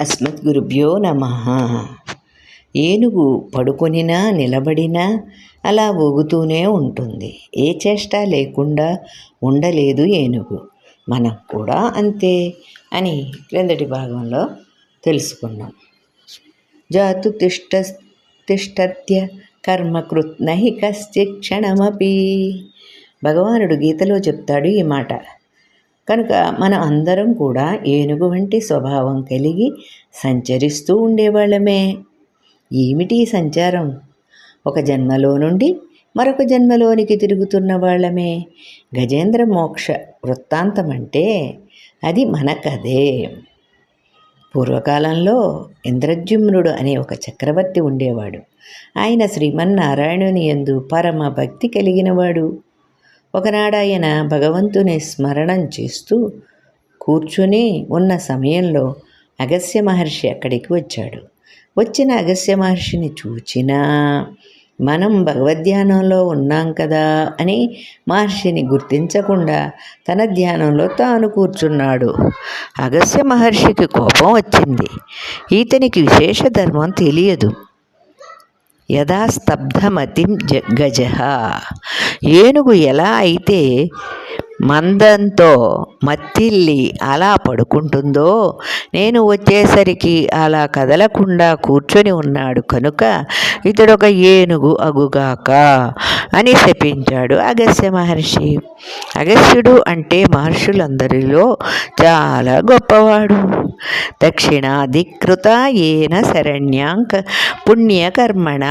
అస్మద్గురుభ్యో నమ. ఏనుగు పడుకొనినా నిలబడినా అలా ఊగుతూనే ఉంటుంది. ఏ చేష్ట లేకుండా ఉండలేదు ఏనుగు. మనం కూడా అంతే అని క్రిందటి భాగంలో తెలుసుకున్నాం. జాతు తిష్ట తిష్టత్య కర్మకృత్ నహి కశ్చిత్ క్షణమపి భగవానుడు గీతలో చెప్తాడు ఈ మాట. కనుక మనం అందరం కూడా ఏనుగు వంటి స్వభావం కలిగి సంచరిస్తూ ఉండేవాళ్ళమే. ఏమిటి సంచారం? ఒక జన్మలో నుండి మరొక జన్మలోనికి తిరుగుతున్న వాళ్ళమే. గజేంద్ర మోక్ష వృత్తాంతం అంటే అది మన కథే. పూర్వకాలంలో ఇంద్రజుమ్నుడు అనే ఒక చక్రవర్తి ఉండేవాడు. ఆయన శ్రీమన్నారాయణుని యందు పరమ భక్తి కలిగినవాడు. ఒకనాడు ఆయన భగవంతుని స్మరణం చేస్తూ కూర్చుని ఉన్న సమయంలో అగస్య మహర్షి అక్కడికి వచ్చాడు. వచ్చిన అగస్య మహర్షిని చూచినా మనం భగవద్ధ్యానంలో ఉన్నాం కదా అని మహర్షిని గుర్తించకుండా తన ధ్యానంలో తాను కూర్చున్నాడు. అగస్య మహర్షికి కోపం వచ్చింది. ఈతనికి విశేష ధర్మం తెలియదు. యథా స్తబ్ధమతిం జ గజ. ఏనుగు ఎలా అయితే మందంతో మత్తిల్లి అలా పడుకుంటుందో నేను వచ్చేసరికి అలా కదలకుండా కూర్చొని ఉన్నాడు కనుక ఇతడొక ఏనుగు అగుగాక. అని శపించాడు. అగస్య మహర్షి అగస్యుడు అంటే మహర్షులందరిలో చాలా గొప్పవాడు. దక్షిణాధికృత ఏన శరణ్యాంక పుణ్యకర్మణ.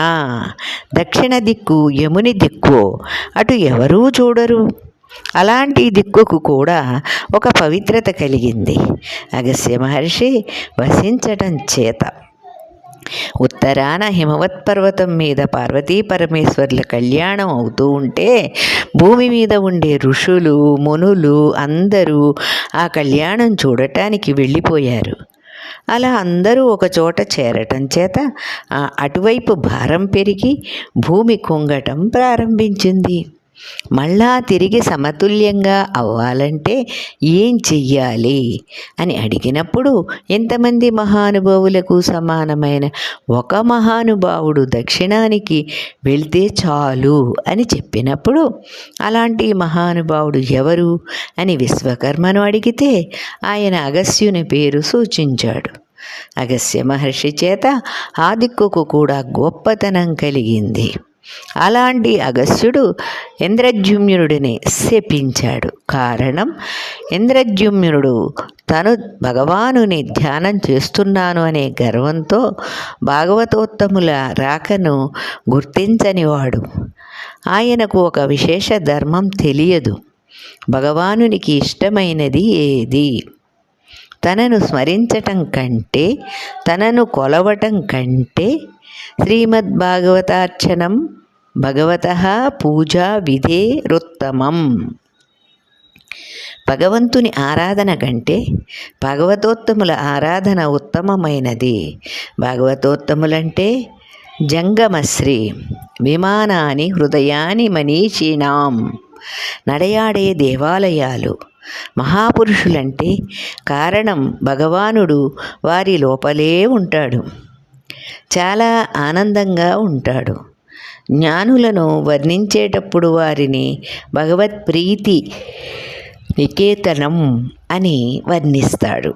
దక్షిణ దిక్కు యముని దిక్కు. అటు ఎవరూ చూడరు. అలాంటి దిక్కుకు కూడా ఒక పవిత్రత కలిగింది. అగస్య మహర్షి వసించటం చేత ఉత్తరాన హిమవత్ పర్వతం మీద పార్వతీ పరమేశ్వర్ల కళ్యాణం అవుతూ ఉంటే భూమి మీద ఉండే ఋషులు మునులు అందరూ ఆ కళ్యాణం చూడటానికి వెళ్ళిపోయారు. అలా అందరూ ఒక చోట చేరటం చేత ఆ అటువైపు భారం పెరిగి భూమి కుంగటం ప్రారంభించింది. మళ్ళా తిరిగి సమతుల్యంగా అవ్వాలంటే ఏం చెయ్యాలి? అని అడిగినప్పుడు ఎంతమంది మహానుభావులకు సమానమైన ఒక మహానుభావుడు దక్షిణానికి వెళ్తే చాలు అని చెప్పినప్పుడు అలాంటి మహానుభావుడు ఎవరు అని విశ్వకర్మను అడిగితే ఆయన అగస్యుని పేరు సూచించాడు. అగస్య మహర్షి చేత ఆదిక్కుకు కూడా గొప్పతనం కలిగింది. అలాంటి అగస్త్యుడు ఇంద్రజుమ్నుడిని శపించాడు. కారణం ఇంద్రజుమ్నుడు తను భగవానుని ధ్యానం చేస్తున్నాను అనే గర్వంతో భాగవతోత్తముల రాకను గుర్తించనివాడు. ఆయనకు ఒక విశేష ధర్మం తెలియదు. భగవానునికి ఇష్టమైనది ఏది? తనను స్మరించటం కంటే తనను కొలవటం కంటే శ్రీమద్భాగవతార్చనం భగవత పూజా విధేరుత్తమం భగవంతుని ఆరాధన కంటే భాగవతోత్తముల ఆరాధన ఉత్తమమైనది. భాగవతోత్తములంటే జంగమశ్రీ విమానాని హృదయాని మనీషీణాం నడయాడే దేవాలయాలు. మహాపురుషులంటే కారణం భగవానుడు వారి లోపలే ఉంటాడు. చాలా ఆనందంగా ఉంటాడు. జ్ఞానులను వర్ణించేటప్పుడు వారిని భగవత్ ప్రీతి నికేతనం అని వర్ణిస్తాడు.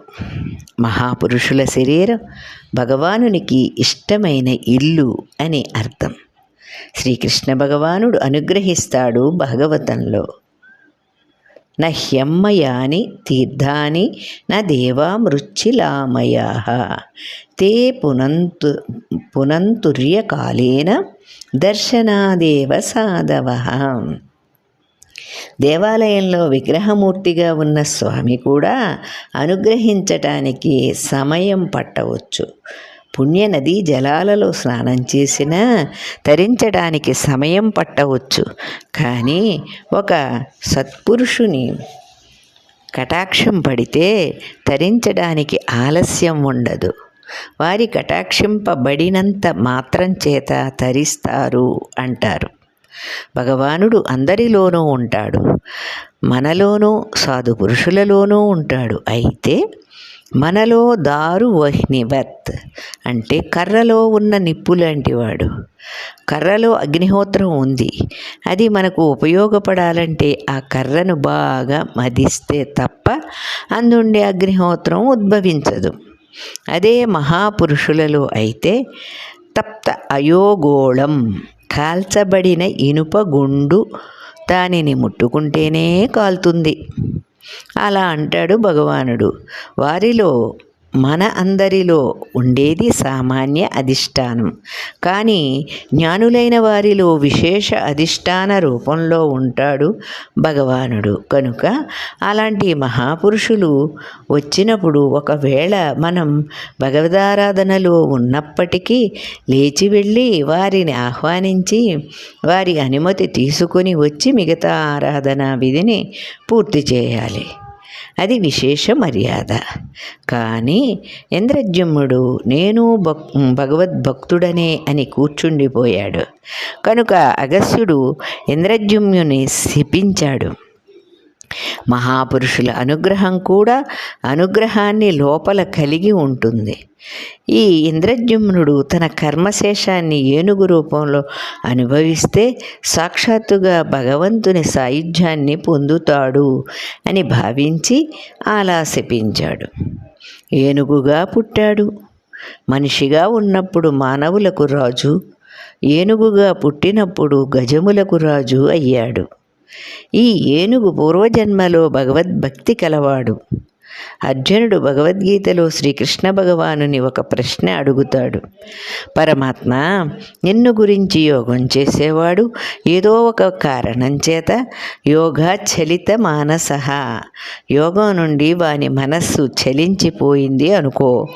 మహాపురుషుల శరీరం భగవానునికి ఇష్టమైన ఇల్లు అని అర్థం. శ్రీకృష్ణ భగవానుడు అనుగ్రహిస్తాడు భాగవతంలో. నహ్యమ్మయాని తీర్థాని న దేవామృచ్చిలామయా తే పునంతు పునంతుర్యకాలేన దర్శనాదేవ సాధవ. దేవాలయంలో విగ్రహమూర్తిగా ఉన్న స్వామి కూడా అనుగ్రహించటానికి సమయం పట్టవచ్చు. పుణ్యనది జలాలలో స్నానం చేసినా తరించడానికి సమయం పట్టవచ్చు. కానీ ఒక సత్పురుషుని కటాక్షం పడితే తరించడానికి ఆలస్యం ఉండదు. వారి కటాక్షింపబడినంత మాత్రం చేత తరిస్తారు అంటారు. భగవానుడు అందరిలోనూ ఉంటాడు. మనలోనూ సాధు పురుషులలోనూ ఉంటాడు. అయితే మనలో దారు వహ్నివత్ అంటే కర్రలో ఉన్న నిప్పు లాంటివాడు కర్రలో అగ్నిహోత్రం ఉంది. అది మనకు ఉపయోగపడాలంటే ఆ కర్రను బాగా మదిస్తే తప్ప అందుండే అగ్నిహోత్రం ఉద్భవించదు. అదే మహాపురుషులలో అయితే తప్త అయోగోళం కాల్చబడిన ఇనుప గుండు దానిని ముట్టుకుంటేనే కాలుతుంది. అలా అంటాడు భగవానుడు. వారిలో మన అందరిలో ఉండేది సామాన్య అధిష్టానం. కానీ జ్ఞానులైన వారిలో విశేష అధిష్టాన రూపంలో ఉంటాడు భగవానుడు. కనుక అలాంటి మహాపురుషులు వచ్చినప్పుడు ఒకవేళ మనం భగవదారాధనలో ఉన్నప్పటికీ లేచి వెళ్ళి వారిని ఆహ్వానించి వారి అనుమతి తీసుకొని వచ్చి మిగతా ఆరాధనా విధిని పూర్తి చేయాలి. అది విశేష మర్యాద. కానీ ఇంద్రజమ్ముడు నేను భక్ భగవద్భక్తుడనే అని కూర్చుండిపోయాడు. కనుక అగస్యుడు ఇంద్రజమ్యుని శిపించాడు. మహాపురుషుల అనుగ్రహం కూడా అనుగ్రహాన్ని లోపల కలిగి ఉంటుంది. ఈ ఇంద్రజుమ్నుడు తన కర్మశేషాన్ని ఏనుగు రూపంలో అనుభవిస్తే సాక్షాత్తుగా భగవంతుని సాయుధ్యాన్ని పొందుతాడు అని భావించి ఆలాసిపించాడు ఏనుగుగా పుట్టాడు. మనిషిగా ఉన్నప్పుడు మానవులకు రాజు ఏనుగుగా పుట్టినప్పుడు గజములకు రాజు అయ్యాడు. ఈ ఏనుగు పూర్వజన్మలో భగవద్భక్తి కలవాడు. అర్జునుడు భగవద్గీతలో శ్రీకృష్ణ భగవానుని ఒక ప్రశ్న అడుగుతాడు. పరమాత్మ నిన్ను గురించి యోగం చేసేవాడు ఏదో ఒక కారణం చేత యోగా చలిత మానస. యోగం నుండి వాని మనస్సు చలించిపోయింది అనుకో.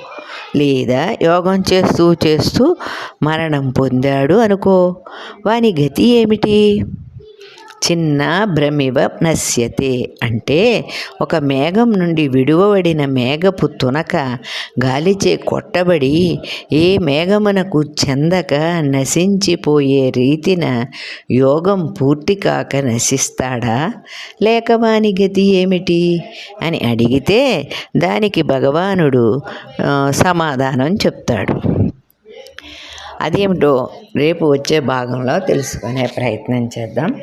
లేదా యోగం చేస్తూ చేస్తూ మరణం పొందాడు అనుకో. వాని గతి ఏమిటి? చిన్న భ్రమివ నశ్యతే అంటే ఒక మేఘం నుండి విడువబడిన మేఘపు తునక గాలిచే కొట్టబడి ఏ మేఘమునకు చెందక నశించిపోయే రీతిన యోగం పూర్తి కాక నశిస్తాడా? లేక వాని గతి ఏమిటి? అని అడిగితే దానికి భగవానుడు సమాధానం చెప్తాడు. అదేమిటో రేపు వచ్చే భాగంలో తెలుసుకునే ప్రయత్నం చేద్దాం.